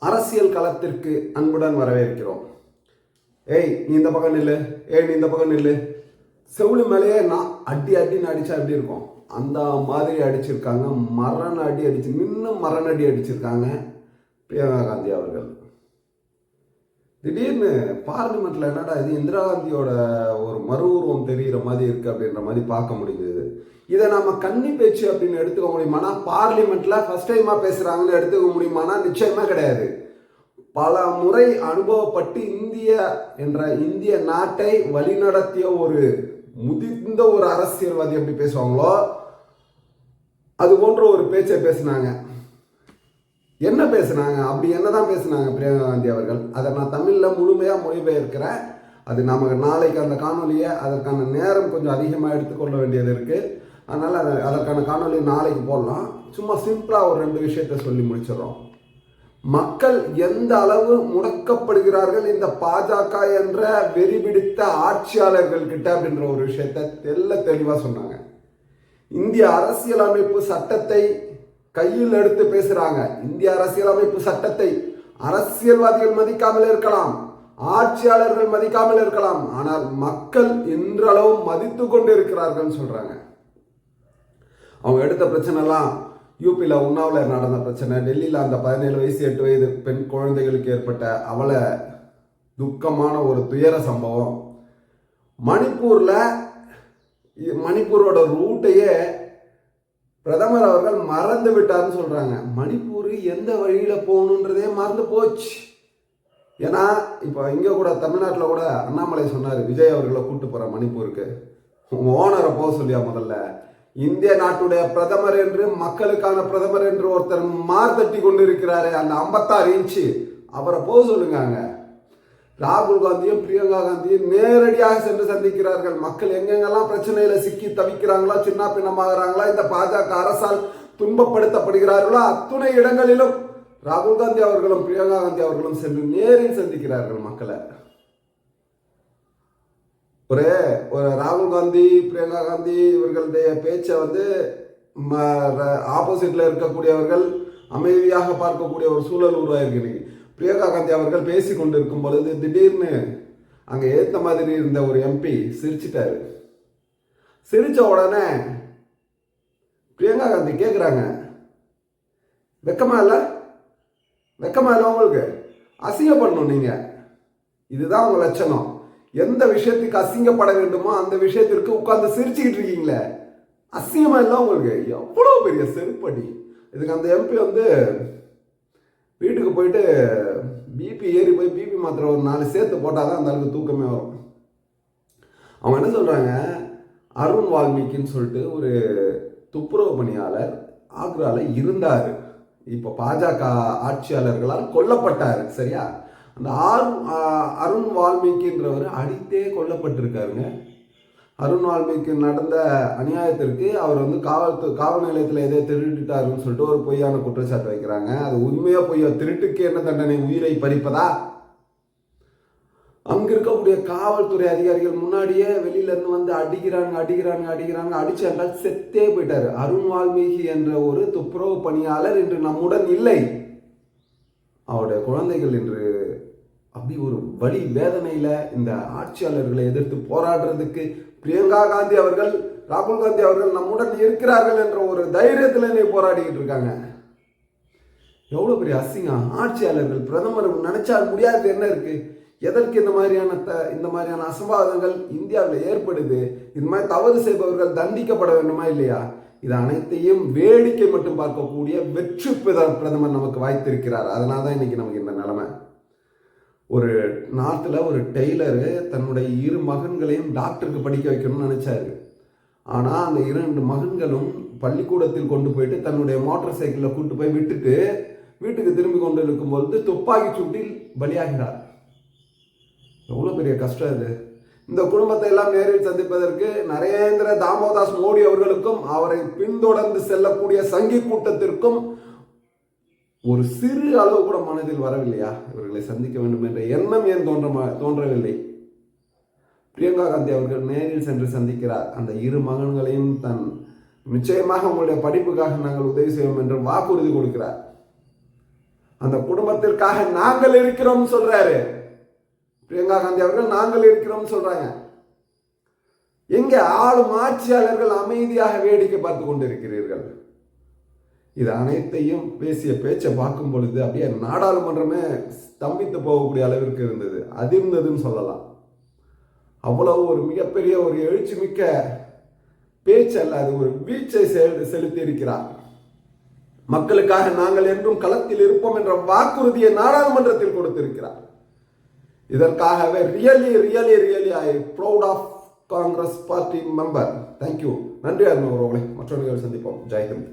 அரசியல் களத்திற்கு அன்புடன் வரவேற்கிறோம். ஏய் நீ இந்த பக்கம் நில்லு. ஏய் நீ இந்த பக்கம் நில்லு. செவிலு மேலேயே நான் அடி அடின்னு அடிச்சா எப்படி இருக்கும்? அந்த மாதிரி அடிச்சிருக்காங்க. மரண அடி அடிச்சு இன்னும் மரண அடி அடிச்சிருக்காங்க. பிரியங்கா காந்தி அவர்கள். திடீர்னு பார்லிமெண்ட்ல என்னடா இது இந்திரா காந்தியோட ஒரு மறு உருவம் தெரிகிற மாதிரி இருக்கு அப்படின்ற மாதிரி பார்க்க முடிஞ்சது. இதை நம்ம கன்னி பேச்சு அப்படின்னு எடுத்துக்க முடியுமானா பார்லிமெண்ட்ல ஃபர்ஸ்ட் டைமா பேசுறாங்கன்னு எடுத்துக்க முடியுமானா நிச்சயமா கிடையாது. பல முறை அனுபவப்பட்டு இந்திய என்ற இந்திய நாட்டை வழிநடத்திய ஒரு முதிர்ந்த ஒரு அரசியல்வாதி எப்படி பேசுவாங்களோ அது போன்ற ஒரு பேச்சை பேசினாங்க. என்ன பேசுனாங்க? அப்படி என்னதான் பேசுனாங்க பிரியங்கா காந்தி அவர்கள்? அதை நான் தமிழில் முழுமையாக மொழிபெயர்க்கிறேன். அது நமக்கு நாளைக்கு அந்த காணொலியை அதற்கான நேரம் கொஞ்சம் அதிகமாக எடுத்துக்கொள்ள வேண்டியது இருக்குது அதனால் அதை அதற்கான காணொலி நாளைக்கு போடலாம். சும்மா சிம்பிளாக ஒரு ரெண்டு விஷயத்த சொல்லி முடிச்சிடுறோம். மக்கள் எந்த அளவு முடக்கப்படுகிறார்கள்? இந்த பாஜக என்ற வெறிபிடித்த ஆட்சியாளர்கள் கிட்ட அப்படின்ற ஒரு விஷயத்த தெல்ல தெளிவாக சொன்னாங்க. இந்திய அரசியலமைப்பு சட்டத்தை கையில் எடுத்து பேசுறாங்க. இந்திய அரசியலமைப்பு சட்டத்தை அரசியல்வாதிகள் மதிக்காமல் இருக்கலாம் ஆட்சியாளர்கள் மதிக்காமல் இருக்கலாம் ஆனால் மக்கள் இன்றளவு மதித்து கொண்டு இருக்கிறார்கள் சொல்றாங்க. அவங்க எடுத்த பிரச்சனைலாம் யூபியில் உண்ணாவில் நடந்த பிரச்சனை டெல்லியில் அந்த பதினேழு வயசு எட்டு வயது பெண் குழந்தைகளுக்கு ஏற்பட்ட அவல துக்கமான ஒரு துயர சம்பவம். மணிப்பூரில் மணிப்பூரோட ரூட்டையே பிரதமர் அவர்கள் மறந்து விட்டார்னு சொல்கிறாங்க மணிப்பூர் எந்த வழியில் போகணுன்றதே மறந்து போச்சு. ஏன்னா இப்போ இங்கே கூட தமிழ்நாட்டில் கூட அண்ணாமலை சொன்னார் விஜய் அவர்களை கூட்டு போகிற மணிப்பூருக்கு. ஓனரை போக சொல்லியா முதல்ல? இந்திய நாட்டுடைய பிரதமர் என்று மக்களுக்கான பிரதமர் என்று ஒருத்தர் மார்த்தட்டி கொண்டு இருக்கிறாரு அந்த ஐம்பத்தாறு இன்ச்சு. அவரை போக சொல்லுங்க ராகுல் காந்தியும் பிரியங்கா காந்தியும் நேரடியாக சென்று சந்திக்கிறார்கள். மக்கள் எங்கெங்கெல்லாம் பிரச்சனையில சிக்கி தவிக்கிறாங்களா சின்ன பின்னமாகறாங்களா இந்த பாஜக அரசால் துன்பப்படுத்தப்படுகிறார்களோ அத்துணை இடங்களிலும் ராகுல் காந்தி அவர்களும் பிரியங்கா காந்தி அவர்களும் சென்று நேரில் சந்திக்கிறார்கள் மக்களை. ஒரு ஒரு ராகுல் காந்தி பிரியங்கா காந்தி இவர்களுடைய பேச்சை வந்து ஆப்போசிட்ல இருக்கக்கூடியவர்கள் அமைதியாக பார்க்கக்கூடிய ஒரு சூழல் உருவாயிருக்கு பிரியங்கா காந்தி அவர்கள் பேசி கொண்டிருக்கும் பொழுது திடீர்னு அங்கே ஏற்ற மாதிரி இருந்த ஒரு எம்பி சிரிச்சிட்டாரு. சிரித்த உடனே பிரியங்கா காந்தி கேட்குறாங்க வெக்கமா இல்லை? வெக்கமா இல்லை உங்களுக்கு? அசிங்கப்படணும் நீங்கள் இதுதான் உங்கள் லட்சணம். எந்த விஷயத்துக்கு அசிங்கப்பட வேண்டுமோ அந்த விஷயத்திற்கு உட்காந்து சிரிச்சுக்கிட்டு இருக்கீங்களே? அசிங்கமா இல்லை உங்களுக்கு? எவ்வளோ பெரிய செருப்படி. இதுக்கு அந்த எம்பி வந்து வீட்டுக்கு போயிட்டு மாத்திரை ஒரு நாலு சேர்த்து போட்டால் தான் அந்த அளவுக்கு தூக்கமே வரும். அவங்க என்ன சொல்கிறாங்க அருண் வால்மீகின்னு சொல்லிட்டு ஒரு துப்புரவு பணியாளர் ஆக்ராவில் இருந்தார். இப்போ பாஜக ஆட்சியாளர்களால் கொல்லப்பட்டார் சரியா? அந்த ஆர் அருண் வால்மீகின்றவர் அடித்தே கொல்லப்பட்டிருக்காருங்க. அருண் வால்மீகி நடந்த அநியாயத்திற்கு அவர் வந்து காவல் காவல் நிலையத்தில் எதோ திருடிட்டாருன்னு சொல்லிட்டு ஒரு பொய்யான குற்றச்சாட்டு வைக்கிறாங்க. அது உண்மையாக பொய்யா? திருட்டுக்கு என்ன தண்டனை? உயிரை பறிப்பதா? அங்க இருக்கக்கூடிய காவல்துறை அதிகாரிகள் முன்னாடியே வெளியில இருந்து வந்து அடிக்கிறாங்க அடிக்கிறாங்க அடிக்கிறாங்க அடிச்சு என்றால் செத்தே போயிட்டாரு. அருண் வால்மீகி என்ற ஒரு துப்புரவு பணியாளர் இன்று நம்முடன் இல்லை. அவருடைய குழந்தைகள் இன்று அப்படி ஒரு வழி வேதனையில இந்த ஆட்சியாளர்களை எதிர்த்து போராடுறதுக்கு பிரியங்கா காந்தி அவர்கள் ராகுல் காந்தி அவர்கள் நம்முடன் இருக்கிறார்கள் என்ற ஒரு தைரியத்தில் நீ போராடிக்கிட்டு இருக்காங்க. எவ்வளவு பெரிய அசிங்கம். ஆட்சியாளர்கள் பிரதமர் நினைச்சா முடியாது என்ன இருக்கு? எதற்கு இந்த மாதிரியான த- இந்த மாதிரியான அசம்பாவிதங்கள் இந்தியாவில் ஏற்படுது? இந்த மாதிரி தவறு செய்பவர்கள் தண்டிக்கப்பட வேண்டுமா இல்லையா? இது அனைத்தையும் வேடிக்கை மட்டும் பார்க்கக்கூடிய வெற்றி பிரத- பிரதமர் நமக்கு வாய்த்திருக்கிறார். அதனால தான் இன்னைக்கு நமக்கு இந்த நிலைமை. ஒரு நாட்டில் ஒரு டெய்லரு தன்னுடைய இரு மகன்களையும் டாக்டருக்கு படிக்க வைக்கணும்னு நினச்சாரு. ஆனால் அந்த இரண்டு மகன்களும் பள்ளிக்கூடத்தில் கொண்டு போயிட்டு தன்னுடைய மோட்டார் சைக்கிளில் கூட்டு போய் விட்டுட்டு வீட்டுக்கு திரும்பி கொண்டு இருக்கும்பொழுது துப்பாக்கி சூட்டில் பலியாகிறார். எவ்வளோ பெரிய கஷ்டம் இது. இந்த குடும்பத்தை எல்லாம் நேரில் சந்திப்பதற்கு நரேந்திர தாமோதாஸ் மோடி அவர்களுக்கும் அவரை பின்தொடர்ந்து செல்லக்கூடிய சங்கி கூட்டத்திற்கும் ஒரு சிறு அளவு கூட மனதில் வரவில்லையா? இவர்களை சந்திக்க வேண்டும் என்ற எண்ணம் ஏன் தோன்ற தோன்றவில்லை? பிரியங்கா காந்தி அவர்கள் நேரில் சென்று சந்திக்கிறார். அந்த இரு மகன்களையும் தன் நிச்சயமாக உங்களுடைய படிப்புக்காக நாங்கள் உதவி செய்வோம் என்று வாக்குறுதி கொடுக்கிறார். அந்த குடும்பத்திற்காக நாங்கள் இருக்கிறோம் சொல்றாரு. பிரியங்கா காந்தி அவர்கள் நாங்கள் இருக்கிறோம் சொல்றாங்க. எங்க ஆளும் ஆட்சியாளர்கள் அமைதியாக வேடிக்கை பார்த்து கொண்டிருக்கிறீர்கள்? இது அனைத்தையும் பேசிய பேச்சை பார்க்கும் பொழுது அப்படியே நாடாளுமன்றமே ஸ்தம்பித்து போகக்கூடிய அளவிற்கு இருந்தது. அதிர்ந்ததுன்னு சொல்லலாம். அவ்வளவு ஒரு மிகப்பெரிய ஒரு எழுச்சி மிக்க பேச்சு அல்ல அது ஒரு வீச்சை செலுத்தி இருக்கிறார் மக்களுக்காக நாங்கள் என்றும் களத்தில் இருப்போம் என்ற வாக்குறுதியை நாடாளுமன்றத்தில் கொடுத்திருக்கிறார். இதற்காகவே really really really I proud of Congress party member thank you நன்றி அருண் அவர்களே மற்றவர்கள் சந்திப்போம். ஜெய்ஹிந்த்